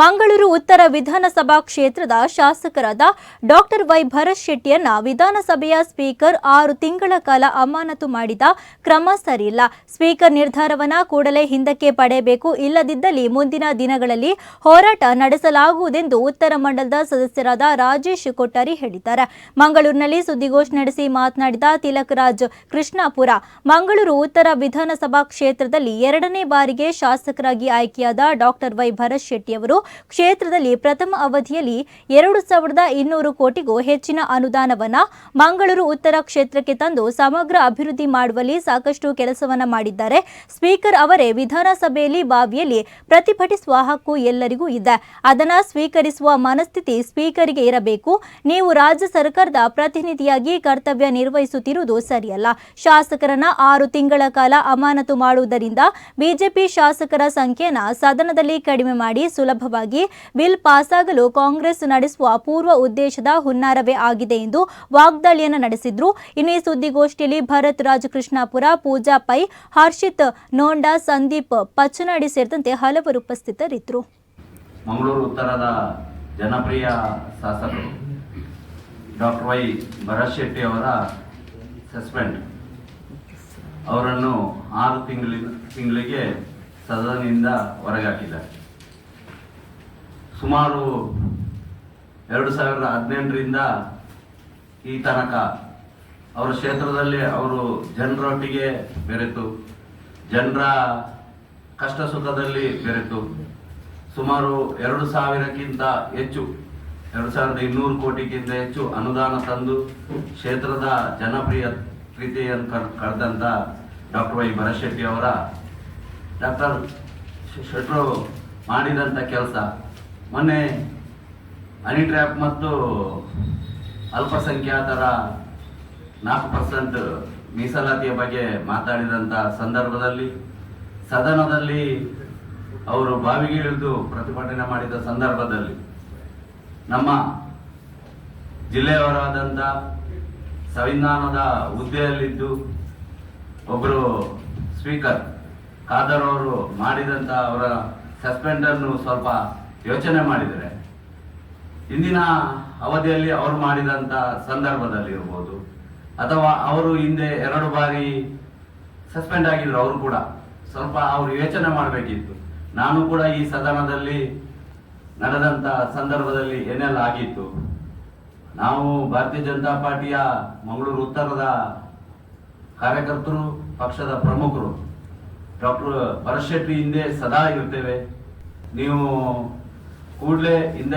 ಮಂಗಳೂರು ಉತ್ತರ ವಿಧಾನಸಭಾ ಕ್ಷೇತ್ರದ ಶಾಸಕರಾದ ಡಾಕ್ಟರ್ ವೈ ಭರತ್ ಶೆಟ್ಟಿಯನ್ನ ವಿಧಾನಸಭೆಯ ಸ್ಪೀಕರ್ ಆರು ತಿಂಗಳ ಕಾಲ ಅಮಾನತು ಮಾಡಿದ ಕ್ರಮ ಸರಿಯಿಲ್ಲ. ಸ್ಪೀಕರ್ ನಿರ್ಧಾರವನ್ನ ಕೂಡಲೇ ಹಿಂದಕ್ಕೆ ಪಡೆಯಬೇಕು. ಇಲ್ಲದಿದ್ದಲ್ಲಿ ಮುಂದಿನ ದಿನಗಳಲ್ಲಿ ಹೋರಾಟ ನಡೆಸಲಾಗುವುದೆಂದು ಉತ್ತರ ಮಂಡಲದ ಸದಸ್ಯರಾದ ರಾಜೇಶ್ ಕೊಟ್ಟಾರಿ ಹೇಳಿದ್ದಾರೆ. ಮಂಗಳೂರಿನಲ್ಲಿ ಸುದ್ದಿಗೋಷ್ಠಿ ನಡೆಸಿ ಮಾತನಾಡಿದ ತಿಲಕ್ ರಾಜ್ ಕೃಷ್ಣಾಪುರ, ಮಂಗಳೂರು ಉತ್ತರ ವಿಧಾನಸಭಾ ಕ್ಷೇತ್ರದಲ್ಲಿ ಎರಡನೇ ಬಾರಿಗೆ ಶಾಸಕರಾಗಿ ಆಯ್ಕೆಯಾದ ಡಾಕ್ಟರ್ ವೈ ಭರತ್ ಶೆಟ್ಟಿಯವರು ಕ್ಷೇತ್ರದಲ್ಲಿ ಪ್ರಥಮ ಅವಧಿಯಲ್ಲಿ ಎರಡು ಸಾವಿರದ ಇನ್ನೂರು ಕೋಟಿಗೂ ಹೆಚ್ಚಿನ ಅನುದಾನವನ್ನ ಮಂಗಳೂರು ಉತ್ತರ ಕ್ಷೇತ್ರಕ್ಕೆ ತಂದು ಸಮಗ್ರ ಅಭಿವೃದ್ಧಿ ಮಾಡುವಲ್ಲಿ ಸಾಕಷ್ಟು ಕೆಲಸವನ್ನು ಮಾಡಿದ್ದಾರೆ. ಸ್ಪೀಕರ್ ಅವರೇ ವಿಧಾನಸಭೆಯಲ್ಲಿ ಬಾವಿಯಲ್ಲಿ ಪ್ರತಿಭಟಿಸುವ ಹಕ್ಕು ಎಲ್ಲರಿಗೂ ಇದೆ. ಅದನ್ನು ಸ್ವೀಕರಿಸುವ ಮನಸ್ಥಿತಿ ಸ್ಪೀಕರಿಗೆ ಇರಬೇಕು. ನೀವು ರಾಜ್ಯ ಸರ್ಕಾರದ ಪ್ರತಿನಿಧಿಯಾಗಿ ಕರ್ತವ್ಯ ನಿರ್ವಹಿಸುತ್ತಿರುವುದು ಸರಿಯಲ್ಲ. ಶಾಸಕರನ್ನ ಆರು ತಿಂಗಳ ಕಾಲ ಅಮಾನತು ಮಾಡುವುದರಿಂದ ಬಿಜೆಪಿ ಶಾಸಕರ ಸಂಖ್ಯೆಯನ್ನು ಸದನದಲ್ಲಿ ಕಡಿಮೆ ಮಾಡಿ ಸುಲಭವಾಗಿ ಬಿಲ್ ಪಾಸಾಗಲು ಕಾಂಗ್ರೆಸ್ ನಡೆಸುವ ಪೂರ್ವ ಉದ್ದೇಶದ ಹುನ್ನಾರವೇ ಆಗಿದೆ ಎಂದು ವಾಗ್ದಾಳಿಯನ್ನು ನಡೆಸಿದ್ರು. ಇನ್ನು ಈ ಸುದ್ದಿಗೋಷ್ಠಿಯಲ್ಲಿ ಭರತ್ ರಾಜ್ ಕೃಷ್ಣಾಪುರ ಪೂಜಾ ಪೈ, ಹರ್ಷಿತ್, ನೋಂಡಾ, ಸಂದೀಪ್, ಪಚ್ಚನಾಡಿ ಸೇರಿದಂತೆ ಹಲವರು ಉಪಸ್ಥಿತರಿದ್ದರು ಮಂಗಳೂರು ಉತ್ತರದ ಜನಪ್ರಿಯ ಶಾಸಕರು ಡಾಕ್ಟರ್ ವೈ ಭರತ್ ಶೆಟ್ಟಿ ಅವರ ಸಸ್ಪೆಂಡ್. ಅವರನ್ನು ಆರು ತಿಂಗಳಿನ ತಿಂಗಳಿಗೆ ಸದನದಿಂದ ಹೊರಗಾಕಿದ್ದಾರೆ. ಸುಮಾರು ಎರಡು ಸಾವಿರದ ಹದಿನೆಂಟರಿಂದ ಈ ತನಕ ಅವರ ಕ್ಷೇತ್ರದಲ್ಲಿ ಅವರು ಜನರೊಟ್ಟಿಗೆ ಬೆರೆತು, ಜನರ ಕಷ್ಟ ಸುಖದಲ್ಲಿ ಬೆರೆತು. ಸುಮಾರು ಎರಡು ಸಾವಿರಕ್ಕಿಂತ ಹೆಚ್ಚು, ಎರಡು ಸಾವಿರದ ಇನ್ನೂರು ಕೋಟಿಗಿಂತ ಹೆಚ್ಚು ಅನುದಾನ ತಂದು ಕ್ಷೇತ್ರದ ಜನಪ್ರಿಯ ಪ್ರೀತಿಯನ್ನು ಕರ್ ಕರೆದಂಥ ಡಾಕ್ಟರ್ ವೈ ಭರಶೆಟ್ಟಿ ಅವರ ಡಾಕ್ಟರ್ ಶೆಟ್ರು ಮಾಡಿದಂಥ ಕೆಲಸ. ಮೊನ್ನೆ ಹನಿ ಟ್ರ್ಯಾಪ್ ಮತ್ತು ಅಲ್ಪಸಂಖ್ಯಾತರ ನಾಲ್ಕು ಪರ್ಸೆಂಟ್ ಮೀಸಲಾತಿಯ ಬಗ್ಗೆ ಮಾತಾಡಿದಂಥ ಸಂದರ್ಭದಲ್ಲಿ, ಸದನದಲ್ಲಿ ಅವರು ಬಾವಿಗೆ ಇಳಿದು ಪ್ರತಿಭಟನೆ ಮಾಡಿದ ಸಂದರ್ಭದಲ್ಲಿ ನಮ್ಮ ಜಿಲ್ಲೆಯವರಾದಂಥ ಸಂವಿಧಾನದ ಹುದ್ದೆಯಲ್ಲಿದ್ದು ಒಬ್ಬರು ಸ್ಪೀಕರ್ ಖಾದರ್ ಅವರು ಮಾಡಿದಂಥ ಅವರ ಸಸ್ಪೆಂಡನ್ನು ಸ್ವಲ್ಪ ಯೋಚನೆ ಮಾಡಿದರೆ ಇಂದಿನ ಅವಧಿಯಲ್ಲಿ ಅವರು ಮಾಡಿದಂಥ ಸಂದರ್ಭದಲ್ಲಿ ಇರ್ಬೋದು, ಅಥವಾ ಅವರು ಹಿಂದೆ ಎರಡು ಬಾರಿ ಸಸ್ಪೆಂಡ್ ಆಗಿದ್ರು, ಅವರು ಕೂಡ ಸ್ವಲ್ಪ ಅವರು ಯೋಚನೆ ಮಾಡಬೇಕಿತ್ತು. ನಾನು ಕೂಡ ಈ ಸದನದಲ್ಲಿ ನಡೆದಂಥ ಸಂದರ್ಭದಲ್ಲಿ ಏನೆಲ್ಲ ಆಗಿತ್ತು? ನಾವು ಭಾರತೀಯ ಜನತಾ ಪಾರ್ಟಿಯ ಮಂಗಳೂರು ಉತ್ತರದ ಕಾರ್ಯಕರ್ತರು, ಪಕ್ಷದ ಪ್ರಮುಖರು, ಡಾಕ್ಟರ್ ಭರತ್ ಶೆಟ್ಟಿ ಹಿಂದೆ ಸದಾ ಇರ್ತೇವೆ ನೀವು ಕೂಡಲೇ ಹಿಂದೆ